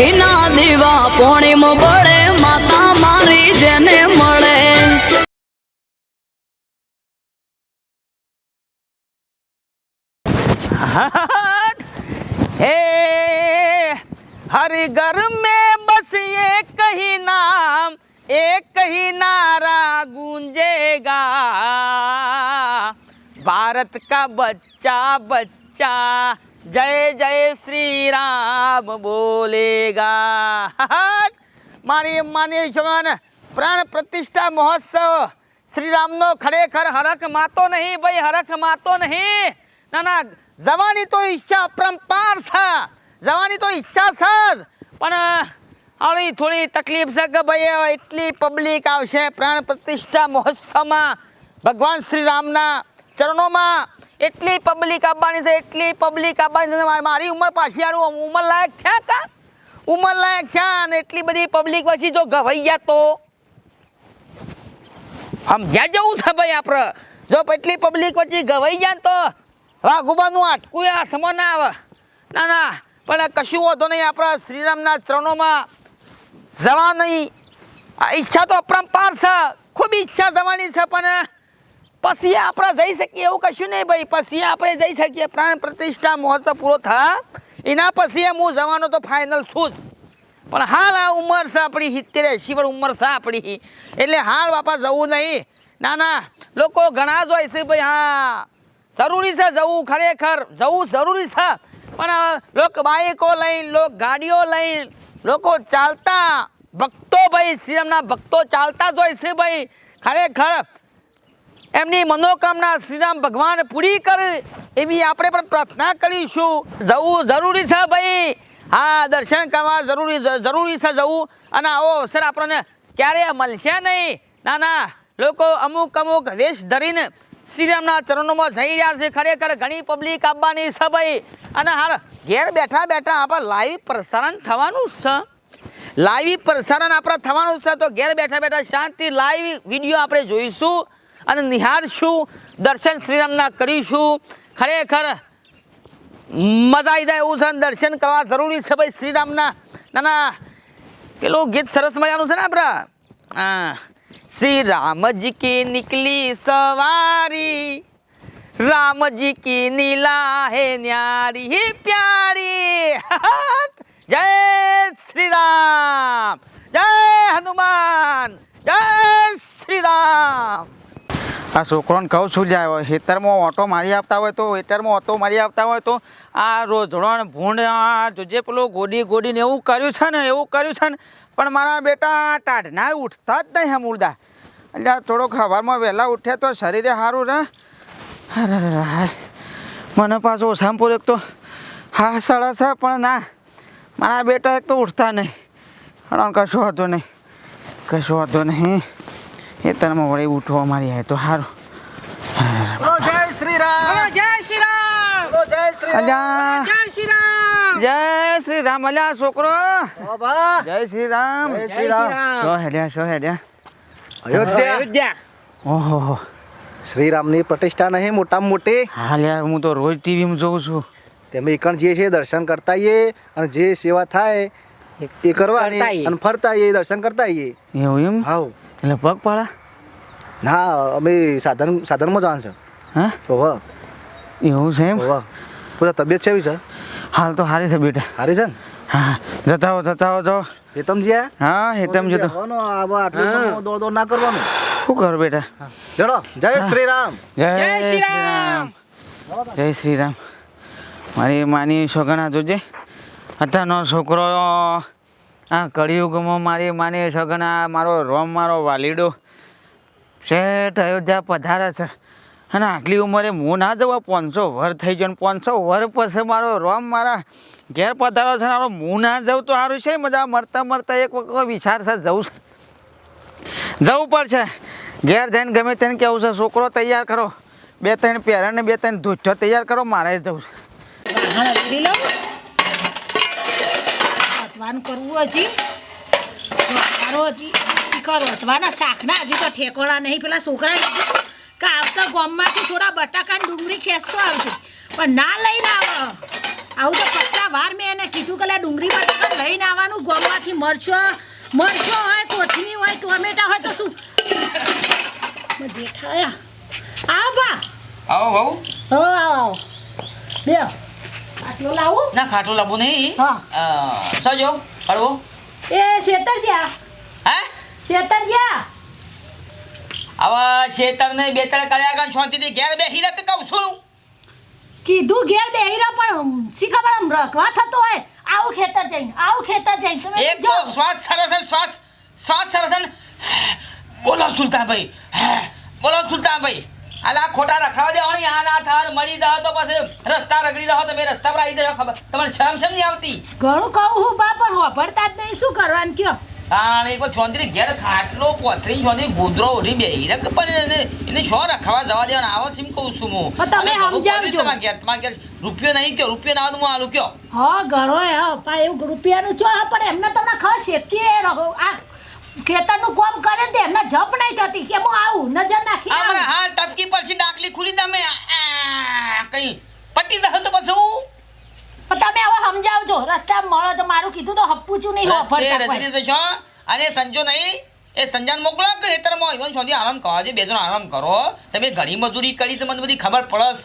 ઘીના દીવા પોણીમ પડે માતા મારી જેને મળે. હે, હર ઘર મે બસ એક ही નામ, એક ही નારા ગુંજેગા. ભારત કા બચ્ચા બચ્ચા જય જય શ્રી રામ બોલેગા મારી માની જવાન પ્રાણ પ્રતિષ્ઠા મહોત્સવ. શ્રી રામનો ખરેખર હરખ માતો નહીં ભાઈ, હરખ માતો નહીં. ના ના, જવાની તો ઈચ્છા અપરંપાર છે. જવાની તો ઈચ્છા છે પણ આવી થોડી તકલીફ છે કે ભાઈ એટલી પબ્લિક આવશે પ્રાણ પ્રતિષ્ઠા મહોત્સવમાં. ભગવાન શ્રી રામના ચરણોમાં એટલી પબ્લિક આવવાની છે, એટલી પબ્લિક આવવાની છે, મારી- મારી ઉંમર પાછી આરું ઉંમર લાયક થયા કા? ઉંમર લાયક થયા અને એટલી બધી પબ્લિક પછી જો ગવાઈ તો? આમ જ્યાં જવું છે ભાઈ આપણે. જો એટલી પબ્લિક પછી ગવાઈ ને તો? વાઘુબાનું આટકું હાથમાં ના આવે. ના ના, પણ કશું વાંધો નહીં, આપણા શ્રીરામના ચરણોમાં જવા નહીં ઈચ્છા તો અપરંપાર છે. ખૂબ ઈચ્છા જવાની છે, પણ પછી આપણે જઈ શકીએ એવું કશું નહીં ભાઈ. પછી આપણે જઈ શકીએ. પ્રાણ પ્રતિષ્ઠા મહોત્સવ પૂરો થા એના પછી હું જવાનો તો ફાઇનલ છું જ. પણ હાલ આ ઉંમર છે આપણી સિત્તેર એંસી વર્ષ ઉંમર છે આપણી. એટલે હાલ બાપા જવું નહીં. ના ના, લોકો ઘણા જ હોય છે ભાઈ, હા. જરૂરી છે જવું, ખરેખર જવું જરૂરી છે. પણ લોક બાઈકો લઈને, લોક ગાડીઓ લઈને, લોકો ચાલતા. ભક્તો ભાઈ, શ્રીરામના ભક્તો ચાલતા જ હોય છે ભાઈ. ખરેખર એમની મનોકામના શ્રીરામ ભગવાન પૂરી કરે એવી આપણે પણ પ્રાર્થના કરીશું. જવું જરૂરી છે ભાઈ. હા, દર્શન કરવા જરૂરી જરૂરી છે જવું. અને આવો અવસર આપણને ક્યારે મળશે નહીં? ના ના, લોકો અમુક અમુક વેશ ધરીને શ્રીરામના ચરણોમાં જઈ રહ્યા છે. ખરેખર ઘણી પબ્લિક આવવાની છે ભાઈ. અને હાલ ઘેર બેઠા બેઠા આપણે લાઈવ પ્રસારણ થવાનું છે. લાઈવ પ્રસારણ આપણે થવાનું છે તો ઘેર બેઠા બેઠા શાંતિ લાઈવ વીડિયો આપણે જોઈશું. અને નિહાળશું દર્શન શ્રીરામના કરીશું ખરેખર મજા આવી જાય એવું છે દર્શન કરવા જરૂરી છે ભાઈ શ્રીરામના. ના ના, પેલું ગીત સરસ મજાનું છે ને આપણા? હા. શ્રી રામજી કી નીકળી સવારી, રામજી કી નીલા હે ન્યારી હે પ્યારી. જય શ્રી રામ જય હનુમાન. જય શ્રી રામ આ છોકરોને કહું છું જાય હોય? ખેતરમાં ઓટો મારી આપતા હોય તો હેતરમાં ઓટો મારી આપતા હોય તો, આ રોજડણ ભૂંડ જોજે પેલું ગોડી ગોડીને એવું કર્યું છે ને, એવું કર્યું છે ને, પણ મારા બેટા ટાઢના ઉઠતા જ નહીં મૂળદા એટલે થોડોક હવારમાં વહેલા ઉઠે તો શરીરે સારું રહે. અરે હાય. મને પાછું ઓછામપુર એક તો હા, સળા છે, પણ ના, મારા બેટા એક તો ઉઠતા નહીં. કશો હતો નહીં. કશું હતો નહીં. એ તરમાં વળી ઉઠવા મારી આવે તો સારું જય શ્રી રામ જય શ્રી રામ જય શ્રી અલ્યા. જય શ્રી રામ જય શ્રી રામ અલ્યા છોકરો. જય શ્રી રામ જય શ્રી રામ શો હેડ્યા શો હેડ્યા? અયોધ્યા. અયોધ્યા. ઓહો. શ્રીરામની પ્રતિષ્ઠા નહીં મોટામાં મોટી. હાલ યાર હું તો રોજ ટીવીમાં જોઉં છું. તેમાં એકણ જે છે દર્શન કરતા આવીએ અને જે સેવા થાય એ કરવાની અને ફરતા આવીએ દર્શન કરતા આવીએ એવું એમ? હાવ એટલે પગ પાડા? ના અમે સાધન સાધનમાં જવાનું છે. હા? ઓવા એવું છે એમ? ઓવા પૂરા તબિયત છે એવી છે? હાલ તો સારી છે બેટા. સારી છે ને? હા જતા હો જતા હો જો. હેતમ તમે જ્યાં હા હેતમ જતો આટલું દોડ દોડ ના કરવાનું. શું કરો બેટા? ચલો જય શ્રી રામ જય શ્રી રામ જય શ્રી રામ મારી માની છોકરા જોજે. અત્યારનો છોકરો આ કળિયુગમાં મારી માની સગના મારો રોમ મારો વાલીડો. શેઠ અયોધ્યા પધારે છે. અને આટલી ઉંમરે હું ના જવા પાંચસો વર થઈ ગયો પાંચસો વર પછી મારો રોમ મારા ઘેર પધારો છે મારો હું ના જવું તો સારું છે, મજા મરતા મરતા એક વખત વિચાર છે જવું જવું પડશે. ઘેર જઈને ગમે તેને કેવું છે, છોકરો તૈયાર કરો. બે ત્રણ પહેરણ ને બે ત્રણ ધૂઠો તૈયાર કરો, મારે જવું છે. અથવાનું કરવું હજી. વધારો હજી શિખર અથવાના શાકના હજી તો ઠેકોડા નહીં. પેલા છોકરા કે આવતા ગોમમાંથી થોડા બટાકા ડુંગળી ખેંચતો આવશે પણ ના લઈને આવો. આવું તો પચાસ વાર મેં એને કીધું કે ડુંગળી બટાકા લઈને આવવાનું ગોમમાંથી. મરચો મરચો હોય કોથમી હોય ટોમેટા હોય તો શું? જેઠાયા આવો બા. આવો બહુ. હો આવો આવો. બે આટલો લાવો. ના ખાટું લાવવું નહીં. હા. સજો હળવો. એ શેતર જ્યાં. હે? શેતર જ્યાં. આવા શેતરને બે ત્રણ કર્યા કાન શાંતિથી ઘેર બેસી રખ કહું છું. કીધું ઘેર બેહી રહ પણ શી ખબર આમ રખવા થતો હોય. આવું ખેતર જઈ આવું ખેતર જઈ તમે એક તો જો શ્વાસ સરસ શ્વાસ શ્વાસ સરસ બોલો સુલતાન ભાઈ બોલો સુલતાન ભાઈ અલા ખોટા રખાવા દેવાની? આ ના થાર મળી જાવ તો પછી રસ્તા રગડી જાવ તમે રસ્તા પર આવી જાવ ખબર. તમને શરમ શરમ નહીં આવતી? ઘણું કહું હું બા પણ હોભળતા જ નહીં. શું કરવાનું કયો? કારણ એક ચોંદરી ઘેર ખાટલો પોથરી ચોંદરી ગોદરો ઓઢી બેહી રક પણ એને શો રખાવા જવા દેવાના? આવો સીમ કહું છું હું. તમે સમજાવજો. પડ્યું મારા ઘેર તમારા ઘેર રૂપિયો નહીં કયો રૂપિયો ના હું આલું કયો? હા ઘરો હે પા એવું રૂપિયાનું ચો પણ એમને તમને ખબર શેકીએ રહો આ ખેતરનું કામ કરે ને એમને જપ નહીં થતી કે હું આવું નજર નાખી મને હાલ ટપકી પરથી ડાકલી ખુલી તમે. કઈ પટી દહ તો પછી તમે હવે સમજાવજો રસ્તા મળો તો મારું કીધું તો હપ્પુચું નહીં ઓફર. રજની અને સંજો નહીં એ સંજાન મોકલો કે હેતરમાં ઈવન સોધી આરામ કરો જે બે જણ આરામ કરો. તમે ઘણી મજૂરી કરી તો મને બધી ખબર પડસ.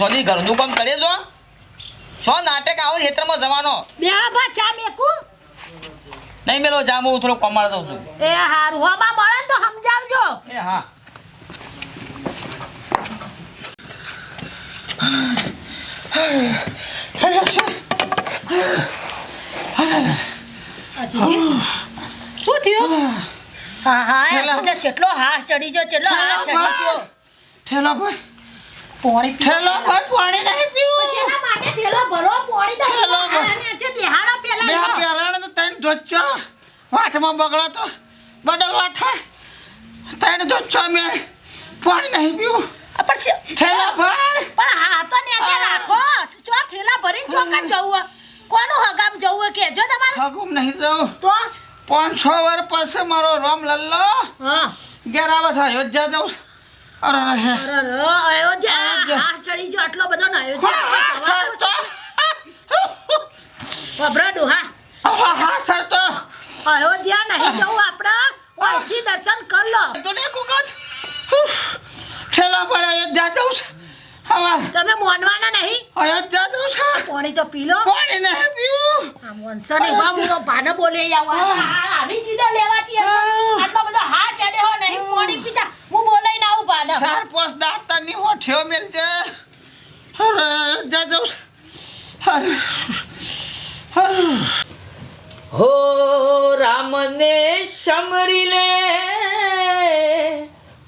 સોધી ઘરનું કામ કરે છો? શો નાટક આવો ખેતરમાં જવાનો. બે બા ચા મેકું? નહીં મેલો જામો હું થોડો કમાડ દઉં છું. એ હારું. હમા મળે ને તો સમજાવજો. એ હા. શું થયું? હા હા એ કેટલો હાથ ચડી ગયો કેટલો હાથ ચડી ગયો. ઠેલો ભાઈ પોણી ઠેલો ભાઈ પાણી નહીં પીવું. થેલો ભરો થેલો ભરો. પેલા બે જો. તો ત્રણ ધોચો વાટમાં બગડો તો બદલવા થાય ત્રણ ધોચો મેં પાણી નહીં પીવું. પણ છે- ઠેલો પણ હા તો નીચે રાખો. ચો થેલા ભરીને ચોકા જવું કોનું હગામ જવું કેજો તમારે. હગુમ નહીં જવું. તો? પાંચ છ વાર પછી મારો રામ લલ્લો હા. ઘેર આવે છે અયોધ્યા જવું અરે અરે અયોધ્યા. ચડી આટલો બધો ને અયોધ્યા હા, સરતો. હા. હા, હા, સરતો. અયોધ્યા નહીં જવું આપણે. અહીંથી દર્શન કર લો. તો ને કુકજ. ઠેલો પર અયોધ્યા જવું છે. હવે તમે મોનવાના નહીં? અયોધ્યા જવું છે. પાણી તો પી લો. પાણી નહીં પીવું. આ મોનસો ને બા હું તો ભાને બોલે આવું. આવી ચીજો લેવાતી આટલો બધો હા ચડે હો. નહીં પાણી પીતા પાડા ચાર પોસ દાતા ની હો ઠ્યો મેલ છે અરે જા જાઉં. અરે અરે. હો રામને સમરી લે.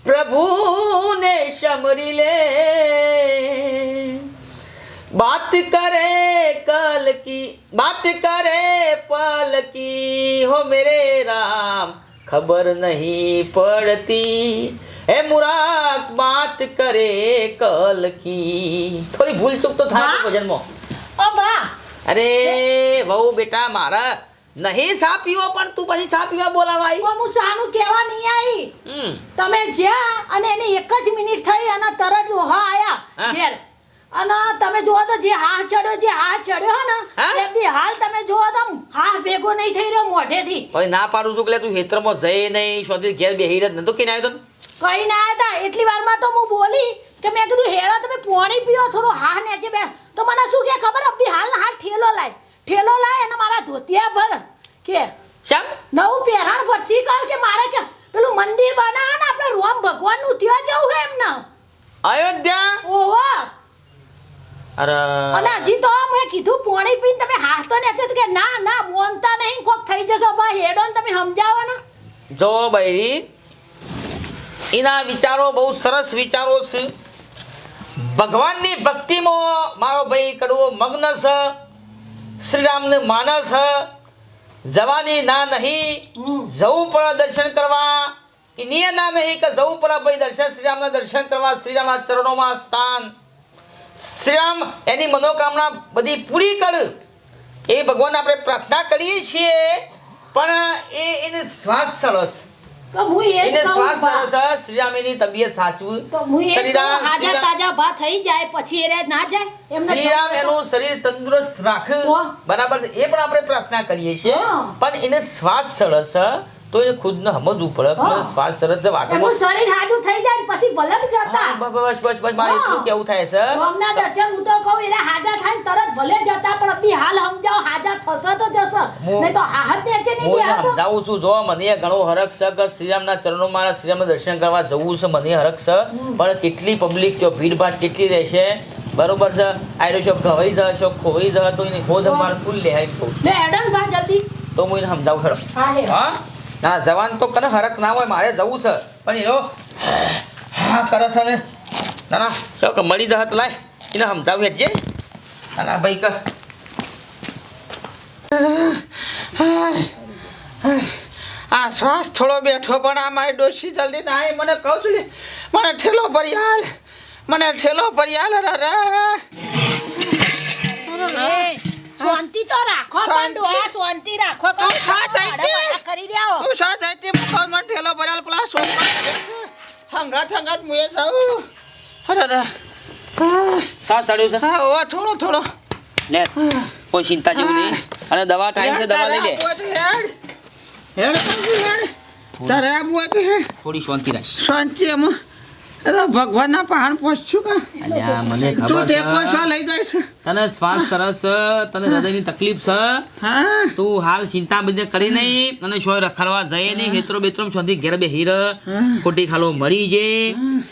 પ્રભુને સમરી લે. બાત કરે કલ કી બાત કરે પલ કી હો મેરે રામ ખબર નહીં પડતી. હે મુરાક બાત કરે કલ થોડી ભૂલ ચૂક તો થાય ભજનમાં. ઓ અરે વહુ બેટા મારા નહીં ચા પીવો પણ તું પછી ચા પીવા બોલાવા આવી હું ચાનું કહેવા નહીં આવી. તમે જ્યાં અને એની એક જ મિનિટ થઈ અને તરત લોહા આયા. ઘેર. અને તમે જોવો તો જે હા ચડ્યો જે હા ચડ્યો ને એ બી હાલ તમે જોવો તો હા ભેગો નહીં થઈ રહ્યો મોઢેથી. પછી ના પાડું છું કે તું ખેતરમાં જઈ નહીં શોધી ઘેર બેહી રહ્યો નતો કે આવ્યો તો? કઈ ના હતા. એટલી વારમાં તો હું બોલી કે મેં કીધું હેડો તમે પોણી પીઓ થોડું હા નેચે બે તો મને શું કે ખબર? અભી હાલ હાલ ઠેલો લાય. ઠેલો લાય અને મારા ધોતિયા ભર. કે શમ નવું પહેરાણ પછી કર કે મારે કે પેલું મંદિર બનાવે ને આપણે રોમ ભગવાનનું ત્યાં જવું હે એમને. અયોધ્યા? ઓહો. અરે અને હજી તો મેં કીધું પોણી પીને તમે હાથ તો ને કે ના ના મોનતા નહીં કોક થઈ જશે બા હેડો ને તમે સમજાવો ને. જો બૈરી એના વિચારો બહુ સરસ વિચારો છે. ભગવાનની ભક્તિમાં મારો ભાઈ કડવો મગ્ન છે. શ્રીરામને માનસ છે. જવાની ના નહીં. જવું પડે દર્શન કરવા. એની ના નહીં કે જવું પડે ભાઈ દર્શન શ્રીરામના દર્શન કરવા શ્રીરામના ચરણોમાં સ્થાન. શ્રીરામ એની મનોકામના બધી પૂરી કર. એ ભગવાન આપણે પ્રાર્થના કરીએ છીએ. પણ એ એને શ્વાસ સરસ તો હું એ જ શ્વાસ. સરસ શ્રીરામેની તબિયત સાચવું. તો હું એ જ કહું શ્રીરામ હાજા શ્રીરામ- તાજા ભા થઈ જાય પછી એને ના જાય એમને શ્રીરામ એનું શરીર તંદુરસ્ત રાખ. બરાબર એ પણ આપણે પ્રાર્થના કરીએ છીએ. પણ એને શ્વાસ સરસ તો એ ખુદને સમજવું પડે શ્વાસ સરસ છે વાટો શરીર હાજુ થઈ જાય ને પછી ભલક જતા. બસ બસ બસ મારે. એટલું કેવું થાય છે? રામના દર્શન હું તો કહું એને હાજા થાય તરત ભલે જતા પણ અભી હાલ સમજાવ હાજા થશે તો જશે. નહીં તો હાહત નેચે નહીં હું સમજાવું છું જો મને ઘણો હરખ છે કે શ્રીરામના ચરણો મારા શ્રીરામના દર્શન કરવા જવું છે મને હરખ છે પણ કેટલી પબ્લિક જો ભીડભાડ કેટલી રહેશે બરોબર છે? આયરો છો ઘવાઈ જ છો ખોવાઈ જ તો એની ખોજ અમારે ફૂલ લે આઈ કહું. લે હેડન ભા જલ્દી. તો હું એને સમજાવું ખરો હા હા? ના જવાન તો કને હરક ના હોય મારે જવું છે પણ એનો હા કરે છે ને ના ના ચાલો કે મળી દહત લાય એને સમજાવી હજે ના ના ભાઈ કે આ શ્વાસ થોડો બેઠો પણ આ મારી ડોસી જલ્દી ના આવી મને કહું છું મને ઠેલો ભરી હાલ મને ઠેલો ભરી હાલ અરે અરે. એ, શાંતિ તો રાખો પાંડુ? ડોહા શાંતિ રાખો કહું. હંગાત હંગાત મુએ જાઉં અરે અરે. સા સડ્યું છે? હા ઓ થોડો થોડો. લે કોઈ ચિંતા જેવું નહીં. અને દવા ટાઈમ છે દવા લઈ લે. હેડ હેડ. તારે હોય તો હેડ. થોડી શાંતિ રાખ. શાંતિ એમાં. તો ભગવાનના પહાણ પહોંચ્યું કે? મને તું ટેકો શા લઈ જાય છે. તને શ્વાસ સરસ છે તને હૃદયની તકલીફ છે. હા. તું હાલ ચિંતા બધે કરી નહીં અને શોય રખડવા જઈ નહીં. હેતરો બેતરો શાંતિ ઘેર બે હીર ખોટી ખાલો મરી જે.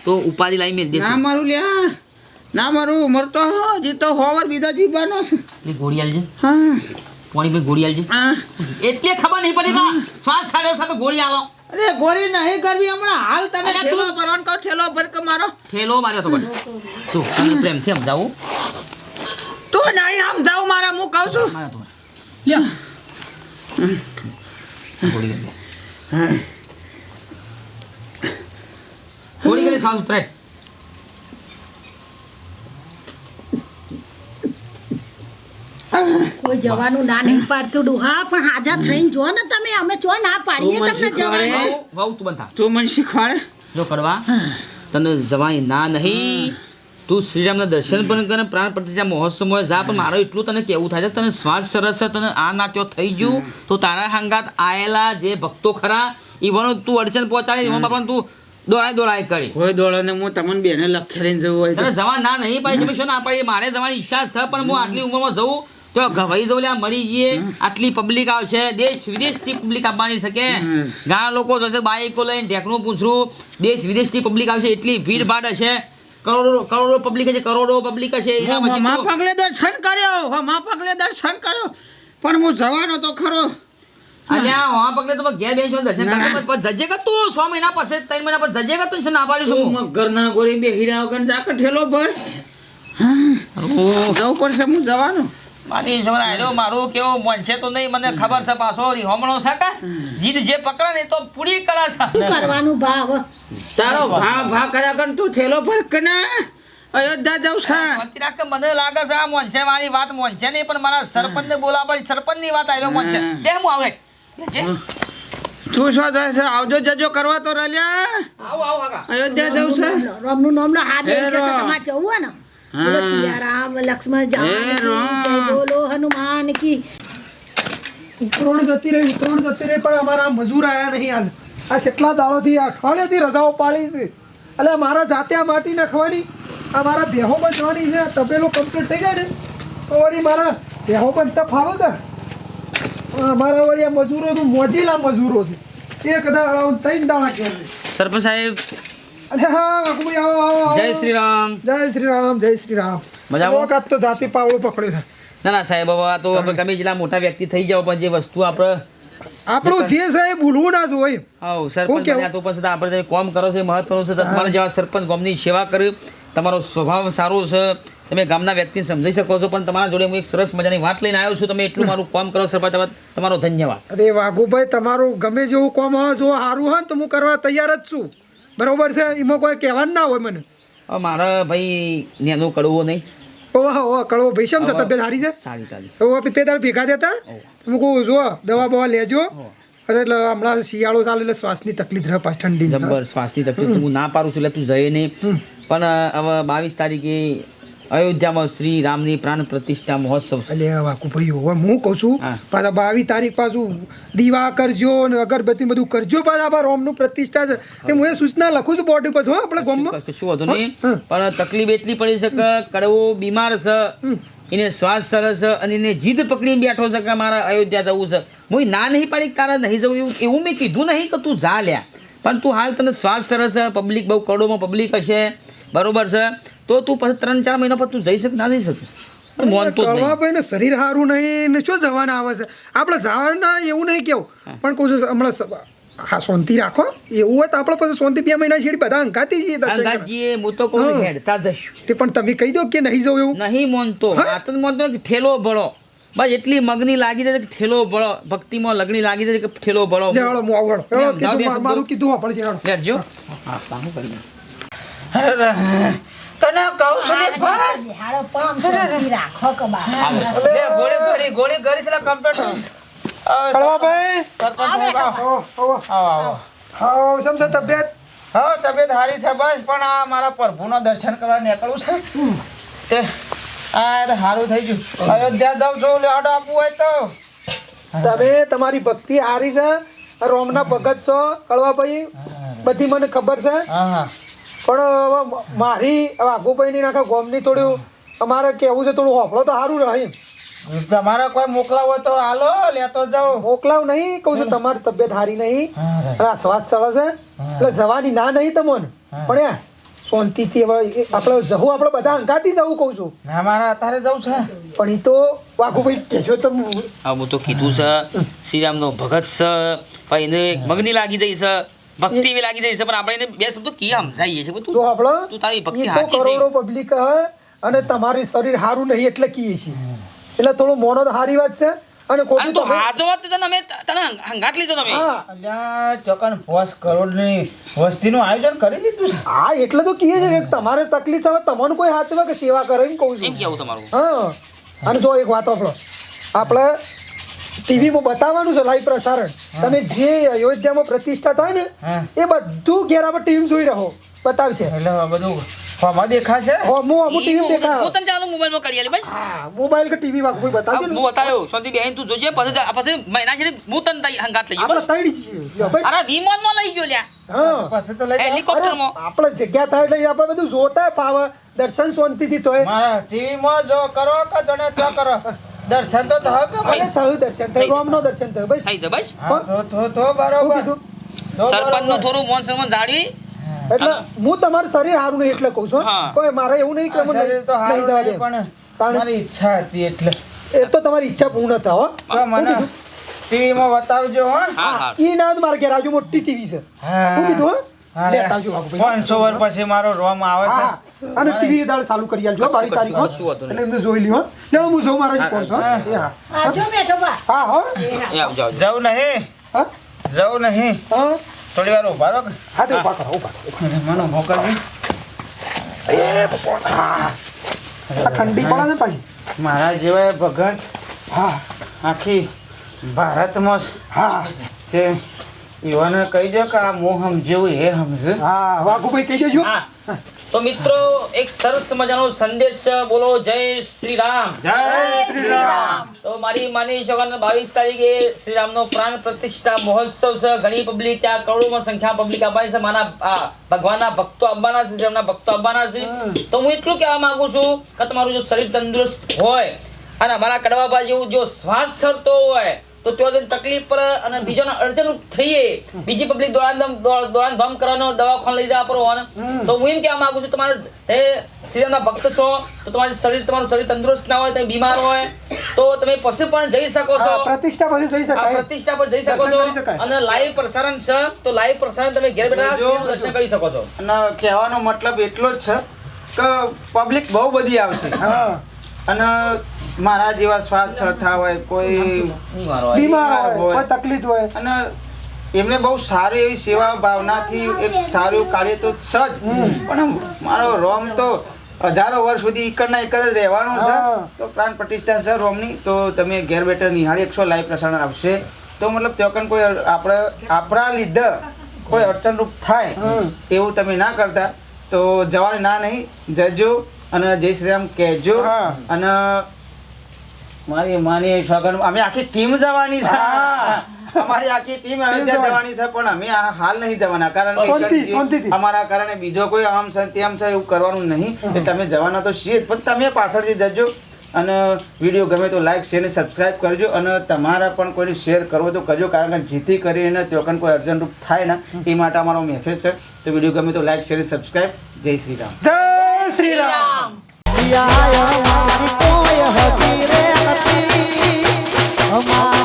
તો ઉપાધિ લાવી મેલ દે ના મારું લ્યા. ના મારું મરતો હજી તો હોવર બીજો જીવવાનો છે. એ ગોળી આલજે. હા. પાણી પે ગોળી આલજે. એટલે ખબર નહીં પડી તો શ્વાસ છાડ્યો છે તો ગોળી આલો. અરે ગોળી નહીં કરવી હમણાં. હાલ તને ઠેલો ભરવાનો કહું ઠેલો ભર કે મારો. ઠેલો માર્યો તો પડે તું તને પ્રેમથી સમજાવું. તું નહીં આમ જાવ મારા હું કહું છું. માર્યો તો. લ્યો. ગોળી ગઈ. ગોળી ગઈ શ્વાસ ઉતરાય. કોઈ જવાનું ના નહીં પાડતું. ડુહા પણ હાજર થઈને જો ને તમે અમે ચો ના પાડીએ તમને જવાનું. તું બંધા તું મને શીખવાડે? જો કરવા તને જવાય ના નહીં. તું શ્રીરામના દર્શન પણ કરે પ્રાણ પ્રતિષ્ઠા મહોત્સવમાં જા પણ મારો એટલું તને કેવું થાય છે તને શ્વાસ સરસ છે તને આ નાત્યો થઈ ગયું તો તારા હંગાત આયેલા જે ભક્તો ખરા ઈવનો તું અડચણ પહોંચાડી એમાં પણ તું દોડાય દોડાય કરી. કોઈ દોડો ને હું તમને બેને લખી લઈને જવું હોય જવા ના નહીં પાડી તમે શું ના પાડી મારે જવાની ઈચ્છા છે પણ હું આટલી ઉંમરમાં જઉં તો ગવાઈ જવું મળી મરી જઈએ. આટલી પબ્લિક આવશે. દેશ વિદેશથી પબ્લિક આવવાની શકે. ઘણા લોકો જશે બાઈકો લઈને ઢેકણું પૂછરું. દેશ વિદેશથી પબ્લિક આવશે એટલી ભીડ ભાડ હશે. કરોડો કરોડો પબ્લિક હશે કરોડો પબ્લિક હશે. એના પછી મા પગલે દર્શન કર્યો હો મા પગલે દર્શન કર્યો. પણ હું જવાનો તો ખરો. અલ્યા હોવા પગલે તો ઘેર બેસો દર્શન. કરવા. જજે કે તું સો મહિના પછી ત્રણ મહિના પછી જજે કે તું શું ના પાડીશું તું હું? ગોરી બે રહ્યા વગર જાકર ઠેલો ભર. જવું પડશે હું જવાનું. મારી સમજ આયરો મારું કેવો મન છે તો નહીં મને ખબર છે પાછો હમણો છે કે? જીદ જે પકડે ને તો પૂરી કળા છે. શું કરવાનું ભાવ? તારો ભાવ ભાવ કર્યા કર તું થેલો પર ને અયોધ્યા જાઉં છે. કે મને લાગે છે આ મોનસે મારી વાત મોનસે નહીં પણ મારા સરપંચ ને બોલા પડી સરપંચની વાત આવ્યો મન છે. બે હું આવે. તું શું થાય છે? આવજો જજો કરવા તો રહ્યા આવો આવો અયોધ્યા જવું છે. રામનું નામ ના હા દે કે રામ. જવું ને? લક્ષ્મણ રામ. જય બોલો હનુમાન કી. ઉત્તરોણ જતી રહી ઉત્તરોણ જતી રહી પણ અમારા મજૂર આવ્યા નહીં આજ આ કેટલા દાડોથી અઠવાડિયાથી રજાઓ પાડી છે. એટલે મારા જાતે આ માટી નાખવાની આ મારા ભેહો પણ છે તપેલો કમ્પ્લીટ થઈ જાય ને તો વળી મારા ભેહો પણ તપ ફાવે વળી આ મજૂરો તો મોજીલા મજૂરો છે. એ કદાચ ત્રણ દાડા કે સરપંચ સાહેબ અરે હા વાઘુભાઈ આવો આવો આવો. જય શ્રી રામ જય શ્રી રામ જય શ્રી રામ મજામાં? વખત તો જાતિ પાવડો પકડ્યો છે. ના ના સાહેબ હવે તો આપણે ગમે જેટલા મોટા વ્યક્તિ થઈ જાવ પણ જે વસ્તુ આપણે આપણું જે છે એ ભૂલવું ના જોઈએ. આવ સરપંચ? બન્યા તો પછી આપણે જે કામ કરો છો મહત્વનું છે તમારા જેવા સરપંચ ગામની સેવા કરી તમારો સ્વભાવ સારો છે તમે ગામના વ્યક્તિને સમજી શકો છો પણ તમારા જોડે હું એક સરસ મજાની વાત લઈને આવ્યો છું તમે એટલું મારું કામ કરો સરપંચ તમારો ધન્યવાદ. અરે વાઘુભાઈ તમારું ગમે જેવું કોમ હોય જો સારું હોય તો હું કરવા તૈયાર જ છું. બરોબર છે? એમાં કોઈ કહેવાનું ના હોય મને. મારા ભાઈ નેનો કડવો નહીં. ઓહો ઓહ કડવો ભાઈ શમ છે? હવે- તબિયત સારી છે? સારી સારી. ઓહ પિત્તેદાર ભેગા થતા હું કહું જો દવા બવા લેજો. અરે એટલે હમણાં શિયાળો ચાલે એટલે શ્વાસની તકલીફ રહે પાછી ઠંડી જબર શ્વાસની તકલીફ. હું ના પાડું છું એટલે તું જઈ નહીં. પણ હવે બાવીસ તારીખે અયોધ્યામાં શ્રી રામની પ્રાણ પ્રતિષ્ઠા મહોત્સવ છે. એટલે વાકુ ભાઈ હવે હું કહું છું પાછા બાવીસ તારીખ પાછું દીવા કરજો ને અગરબત્તી બધું કરજો પાછા આપણા રોમનું પ્રતિષ્ઠા છે. તે હું એ સૂચના લખું છું બોર્ડ ઉપર હો આપણે ગામમાં. કશું હતું નહીં? પણ તકલીફ એટલી પડી શકે કડવો બીમાર છે. એને શ્વાસ સરસ છે અને એને જીદ પકડીને બેઠો છે કે મારે અયોધ્યા જવું છે. હું ના નહીં પાડી તારા નહીં જવું એવું એવું મેં કીધું નહીં કે તું જા લ્યા. પણ તું હાલ તને શ્વાસ સરસ છે પબ્લિક બહુ કરોડોમાં પબ્લિક હશે. બરોબર છે. તો તું પછી ત્રણ ચાર મહિના પછી તું જઈ શક ના જઈ શકે? પણ મોનતો જ ને શરીર સારું નહીં ને શું જવાના આવે છે? આપણે જવાના એવું નહીં કેવું. પણ કહું છું હમણાં હા શાંતિ રાખો. એવું હોય તો આપણે પછી શાંતિ બે મહિના છેડી બધા અંકાતી જઈએ દર્શન હું તો કહું હેડતા જશું તે પણ તમે કહી દો કે નહીં જવું એવું? નહીં મોનતો? વાત જ મોનતો કે ઠેલો ભળો. બસ એટલી મગની લાગી જાય કે ઠેલો ભળો. ભક્તિમાં લગણી લાગી જાય કે ઠેલો ભળો. લે હું આવું જાઓ કીધું. મારું કીધું હેડો. લેટજો હા. પાછું કરીએ તને કહું છું ને ભાઈ. હાડો પણ શાંતિ રાખો કે બાપા લે ગોળી ગોળી ગોળી કરી છે કમ્પ્યુટર કળવાભાઈ સરપંચ સાહેબ આવો આવો, આવો. શમ છે તબિયત? હા તબિયત હારી છે બસ પણ આ મારા પ્રભુનો દર્શન કરવા નીકળું છે. તે આ તો સારું થઈ ગયું. અયોધ્યા જાઉં છું લેવાડો આપવું હોય તો. તમે તમારી ભક્તિ હારી છે. રોમના ભગત છો કળવાભાઈ. બધી મને ખબર છે. હા હા. પણ હવે મારી વાઘુભાઈની આગુભાઈની નાખા ગોમની થોડું અમારે કેવું છે થોડું હોફળો તો સારું રહે તમારે કોઈ મોકલાવ હોય તો હાલો લેતો જાઓ. મોકલાવ નહીં કહું છું તમારી તબિયત સારી નહીં. અને આ શ્વાસ ચડે છે. એટલે જવાની ના નહીં તમને. પણ યાર શાંતિથી હવે આપણે જવું આપણે બધા અંકાથી જવું કહું છું. ના મારે અત્યારે જવું છે. પણ એ તો વાઘુભાઈ કહેજો તો હા હું તો કીધું છે શ્રીરામનો ભગત છે પણ એને મગની લાગી જઈ છે. ભક્તિ એવી લાગી જાય છે પણ આપણે એને બે શબ્દો કી સમજાઈએ છે તો તું આપણે તું તારી ભક્તિ સાચી કરોડો પબ્લિક હે અને તમારી શરીર સારું નહીં એટલે કહીએ છીએ. એટલે થોડું મોનો તો સારી વાત છે અને કોઈ તો હાજો વાત તો તમે અમે તને હંગાટ લીધો તમે. હા. અલ્યા ચોકન પોસ કરોડની વસ્તીનું આયોજન કરી દીધું છે. હા એટલે તો કીએ છે કે તમારે તકલીફ આવે તમને કોઈ હાચવા કે સેવા કરે એમ કહું એમ કેવું તમારું? હા. અને જો એક વાત આપણો. આપણે ટીવીમાં બતાવવાનું છે લાઈવ પ્રસારણ. તમે જે અયોધ્યામાં પ્રતિષ્ઠા થાય ને એ બધું ઘેર આપણે ટીવી જોઈ રહો બતાવશે. એટલે બધું હોમાં દેખાશે? હો, હું અમુક ટીવી દેખા હું તને ચાલુ મોબાઈલમાં કરી આલી બસ. હા મોબાઈલ કે ટીવી માં કોઈ હા, બતાવજો હું બતાવ્યો શાંતિ બેન તું જોજે પછી પછી મહિના છે હું તને તઈ હંગાત લઈ ગયો આપણે બસ. છે અરે વિમાનમાં લઈ ગયો લ્યા. પછી તો લઈ જાઓ. હેલિકોપ્ટરમાં. આપણે જગ્યા થાય એટલે આપણે બધું જોતા ફાવે દર્શન શાંતિથી તોય. મારા ટીવીમાં જો કરો કે જણે ત્યાં કરો. દર્શન તો થાય કે ભલે થયું દર્શન થયું. રામનો દર્શન થયું બસ. થઈ જ બસ. તો તો તો બરોબર. સરપંચનું થોડું મોન સન્માન જાળવી. એટલે હું. તમારું શરીર સારું નહીં એટલે કહું છું કોઈ મારે એવું નહીં કે શરીર તો સારું જવા દે. પણ તમારી ઈચ્છા હતી એટલે. એ તો તમારી ઈચ્છા પૂર્ણ થાવ હો. તો મને ટીવીમાં બતાવજો હા. હા હા. ઈ ના મારે ઘેર આવજો મોટી ટીવી છે. હા. શું કીધું હો? પાંચસો વર્ષ પછી મારો રોમ આવે હા છે અને ટીવી દાળ ચાલુ કરી આલજો તારીખ. એટલે એમને જોઈ લ્યો હો. હું જોઉં મારા કોણ છો હા. હા. આજો બેઠો બા. હા હો. એ આવજો આવજો જવું. નહીં. જવું નહીં. થોડી વાર ઊભા રહો. હા તે ઊભા કરો ઊભા કરો. મને એ ભગવાન, હા. ઠંડી પડે ને પાછી. મારા જેવા ભગત હા. આખી ભારતમાં હા. છે. યુવાને કહી દો કે આ મોહ સમજવું એ સમજે? હા વાઘુભાઈ કહી દેજો. હા. તો મિત્રો એક સરસ મજાનો સંદેશ બોલો જય શ્રી રામ જય શ્રી રામ તો મારી માની સગન બાવીસ તારીખે શ્રી રામનો પ્રાણ પ્રતિષ્ઠા મહોત્સવ છે. ઘણી પબ્લિક ત્યાં કરોડોમાં સંખ્યા પબ્લિક આવવાની છે. મારા આ ભગવાનના ભક્તો આવવાના છે જેમના ભક્તો આવવાના છે. તો હું એટલું કહેવા માંગુ છું કે તમારું જો શરીર તંદુરસ્ત હોય અને અમારા કડવાબા જેવું જો શ્વાસ સરતો હોય તો તેઓ જઈને તકલીફ પર અને બીજા અડચણરૂપ થઈએ. બીજી પબ્લિક દોડાન દોડાન ભમ કરવાનો દવાખાને લઈ જવા પર હોય તો હું એમ કહેવા માંગુ છું તમારે હે શ્રીરામના ભક્ત છો તો તમારું શરીર તમારું શરીર તંદુરસ્ત ના હોય તમે બીમાર હોય તો તમે પછી પણ જઈ શકો છો. પ્રતિષ્ઠા પછી જઈ શકો પ્રતિષ્ઠા પર જઈ શકો છો. અને લાઈવ પ્રસારણ છે તો લાઈવ પ્રસારણ તમે ઘેર બેઠા દર્શન કરી શકો છો. અને કહેવાનો મતલબ એટલો જ છે કે પબ્લિક બહુ બધી આવશે. હા. અને મારા જેવા શ્વાસ ચડતા હોય કોઈ બીમાર હોય. કોઈ તકલીફ હોય. અને એમને બહુ સારી એવી સેવા ભાવનાથી એક સારું કાર્ય તો છે જ. પણ મારો રોમ તો હજારો વર્ષ સુધી એક ના જ રહેવાનું છે. તો પ્રાણ પ્રતિષ્ઠા છે રોમની. તો તમે ઘેર બેઠા નિહાળી એકસો લાઈવ પ્રસારણ આવશે. તો મતલબ ત્યાં કોઈ આપણે આપણા લીધે કોઈ અડચણરૂપ થાય એવું તમે ના કરતા. તો જવાની ના નહીં. જજો અને જય શ્રી રામ કહેજો. હા. અને મારી માની સગન અમે આખી ટીમ જવાની છે. અમારી આખી ટીમ અયોધ્યા જવાની. જવાની છે પણ અમે આ હાલ નહીં જવાના. કારણ. અમારા કારણે બીજો કોઈ આમ છે તેમ છે એવું કરવાનું નહીં. એટલે તમે જવાના તો છીએ પણ તમે પાછળથી જજો અને વીડિયો ગમે તો લાઈક શેર અને સબસ્ક્રાઈબ કરજો અને તમારા પણ કોઈને શેર કરવો તો કરજો કારણ કે જેથી કરીને ત્યાં કોઈ અર્જન્ટરૂપ થાય ને એ માટે અમારો મેસેજ છે. તો વીડિયો ગમે તો લાઈક શેર અને સબસ્ક્રાઈબ જય શ્રી રામ. જય શ્રી રામ. Oh my.